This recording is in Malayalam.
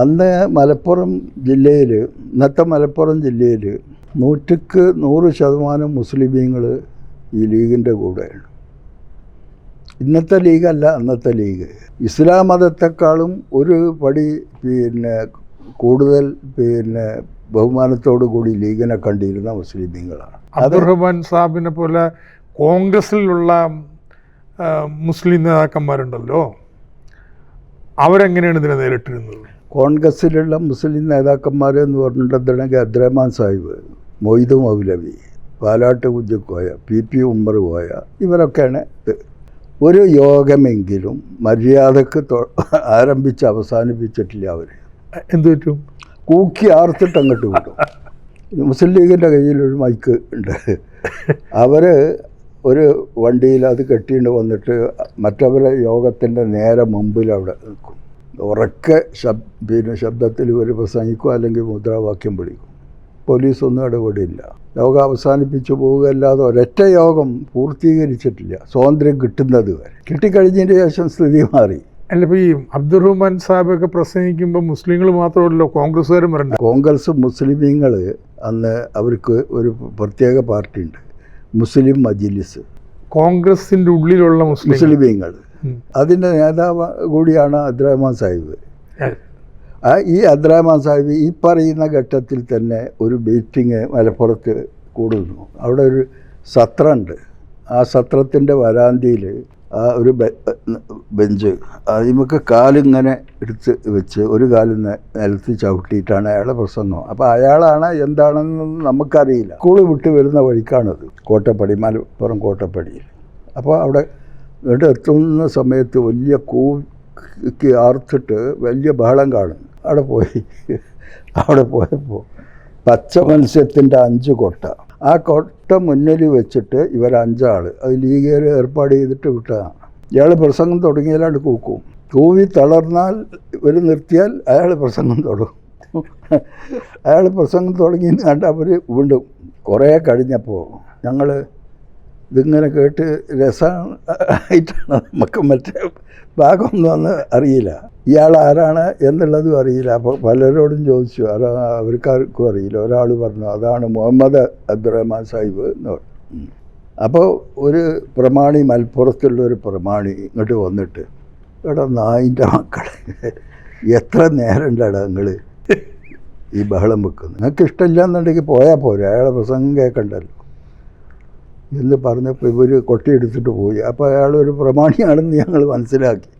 അന്ന് മലപ്പുറം ജില്ലയിൽ ഇന്നത്തെ മലപ്പുറം ജില്ലയിൽ നൂറ്റിക്ക് നൂറ് ശതമാനം മുസ്ലിമീങ്ങൾ ഈ ലീഗിന്റെ കൂടെയാണ്. ഇന്നത്തെ ലീഗല്ല അന്നത്തെ ലീഗ്. ഇസ്ലാം മതത്തെക്കാളും ഒരു പടി പിന്നെ കൂടുതൽ പിന്നെ ബഹുമാനത്തോടു കൂടി ലീഗിനെ കണ്ടിരുന്ന മുസ്ലിമീങ്ങളാണ്. അബ്ദുറഹ്മാൻ സാഹിബിനെ പോലെ കോൺഗ്രസിലുള്ള മുസ്ലിം നേതാക്കന്മാരുണ്ടല്ലോ. അവരെങ്ങനെയാണ് ഇതിനെ നേരിട്ടിരുന്നത്? കോൺഗ്രസ്സിലുള്ള മുസ്ലിം നേതാക്കന്മാർ എന്ന് പറഞ്ഞിട്ടുണ്ടെങ്കിൽ അബ്ദുറഹ്മാൻ സാഹിബ് മൊയ്തു മൗലവി പാലാട്ട് കുഞ്ഞിക്കോയ പി പി ഉമ്മർ കോയ ഇവരൊക്കെയാണ് ഇത്. ഒരു യോഗമെങ്കിലും മര്യാദയ്ക്ക് ആരംഭിച്ച് അവസാനിപ്പിച്ചിട്ടില്ല അവർ എന്ത് പറ്റും? കൂക്കി ആർത്തിട്ട് അങ്ങോട്ട് വിടും. മുസ്ലിം ലീഗിന്റെ കയ്യിലൊരു മൈക്ക് ഉണ്ട്. അവർ ഒരു വണ്ടിയിൽ അത് കെട്ടിയിട്ട് വന്നിട്ട് മറ്റവരെ യോഗത്തിന്റെ നേരെ മുമ്പിൽ അവിടെ നിൽക്കും. ഉറക്കെ ശബ് പിന്നെ ശബ്ദത്തിൽ ഇവർ പ്രസംഗിക്കും അല്ലെങ്കിൽ മുദ്രാവാക്യം വിളിക്കും. പോലീസൊന്നും ഇടപെടില്ല. യോഗം അവസാനിപ്പിച്ചു പോവുകയല്ലാതെ ഒരൊറ്റ യോഗം പൂർത്തീകരിച്ചിട്ടില്ല. സ്വാതന്ത്ര്യം കിട്ടുന്നത് വരെ. കിട്ടിക്കഴിഞ്ഞതിന് ശേഷം സ്ഥിതി മാറി. അല്ല ഇപ്പോൾ ഈ അബ്ദുറഹ്മാൻ സാഹിബൊക്കെ പ്രസംഗിക്കുമ്പോൾ മുസ്ലിങ്ങൾ മാത്രമല്ലോ കോൺഗ്രസ്സുകാരും വരണ്ട? കോൺഗ്രസ് മുസ്ലിമീങ്ങൾ അന്ന് അവർക്ക് ഒരു പ്രത്യേക പാർട്ടി ഉണ്ട് മുസ്ലിം മജിലിസ്. കോൺഗ്രസിന്റെ ഉള്ളിലുള്ള മുസ്ലിം മുസ്ലിമീങ്ങൾ അതിന്റെ നേതാവ് കൂടിയാണ് അബ്ദുറഹ്മാൻ സാഹിബ്. ആ. ഈ അബ്ദുറഹ്മാൻ സാഹിബ് ഈ പറയുന്ന ഘട്ടത്തിൽ തന്നെ ഒരു മീറ്റിംഗ് മലപ്പുറത്ത് കൂടുന്നു. അവിടെ ഒരു സത്രമുണ്ട് ആ സത്രത്തിന്റെ വരാന്തിയിൽ ആ ഒരു ബെഞ്ച് നമുക്ക് കാലിങ്ങനെ എടുത്ത് വെച്ച് ഒരു കാലിൽ നിലത്ത് ചവിട്ടിയിട്ടാണ് അയാളെ പ്രസംഗം. അപ്പോൾ അയാളാണ് എന്താണെന്നൊന്നും നമുക്കറിയില്ല. സ്കൂൾ വിട്ട് വരുന്ന വഴിക്കാണത് കോട്ടപ്പടി മലപ്പുറം കോട്ടപ്പടിയിൽ. അപ്പോൾ അവിടെ ഇവിടെ എത്തുന്ന സമയത്ത് വലിയ കൂക്കി ആർത്തിട്ട് വലിയ ബഹളം കാണും. അവിടെ പോയി. അവിടെ പോയപ്പോൾ പച്ച മത്സ്യത്തിന്റെ അഞ്ച് കൊട്ട. ആ കൊട്ട മുന്നിൽ വെച്ചിട്ട് ഇവർ അഞ്ചാൾ അത് ലീഗുകാർ ഏർപ്പാട് ചെയ്തിട്ട് വിട്ടതാണ് ഇയാൾ പ്രസംഗം തുടങ്ങിയാലാണ് കൂക്കും. കൂവി തളർന്നാൽ ഇവർ നിർത്തിയാൽ അയാൾ പ്രസംഗം തുടങ്ങും. അയാൾ പ്രസംഗം തുടങ്ങി കണ്ട് അവർ വീണ്ടും കുറേ കഴിഞ്ഞപ്പോൾ ഞങ്ങൾ ഇതിങ്ങനെ കേട്ട് രസമായിട്ടാണ് നമുക്ക് മറ്റേ ഭാഗമൊന്നും അന്ന് അറിയില്ല. ഇയാൾ ആരാണ് എന്നുള്ളതും അറിയില്ല. അപ്പോൾ പലരോടും ചോദിച്ചു. ആരാ അവർക്കാർക്കും അറിയില്ല. ഒരാൾ പറഞ്ഞു അതാണ് മുഹമ്മദ് അബ്ദുറഹ്മാൻ സാഹിബ് എന്ന് പറഞ്ഞു. അപ്പോൾ ഒരു പ്രമാണി മലപ്പുറത്തുള്ള ഒരു പ്രമാണി ഇങ്ങോട്ട് വന്നിട്ട് എടാ നായിന്റെ മക്കളെ എത്ര നേരം നിങ്ങൾ ഈ ബഹളം വെക്കുന്നത് നിങ്ങൾക്ക് ഇഷ്ടമില്ല എന്നുണ്ടെങ്കിൽ പോയാൽ പോരെ. അയാളെ പ്രസംഗം കേൾക്കണ്ടല്ലോ എന്ന് പറഞ്ഞപ്പോൾ ഇവർ കൊട്ടിയെടുത്തിട്ട് പോയി. അപ്പോൾ അയാൾ ഒരു പ്രമാണിയാണെന്ന് ഞങ്ങൾ മനസ്സിലാക്കി.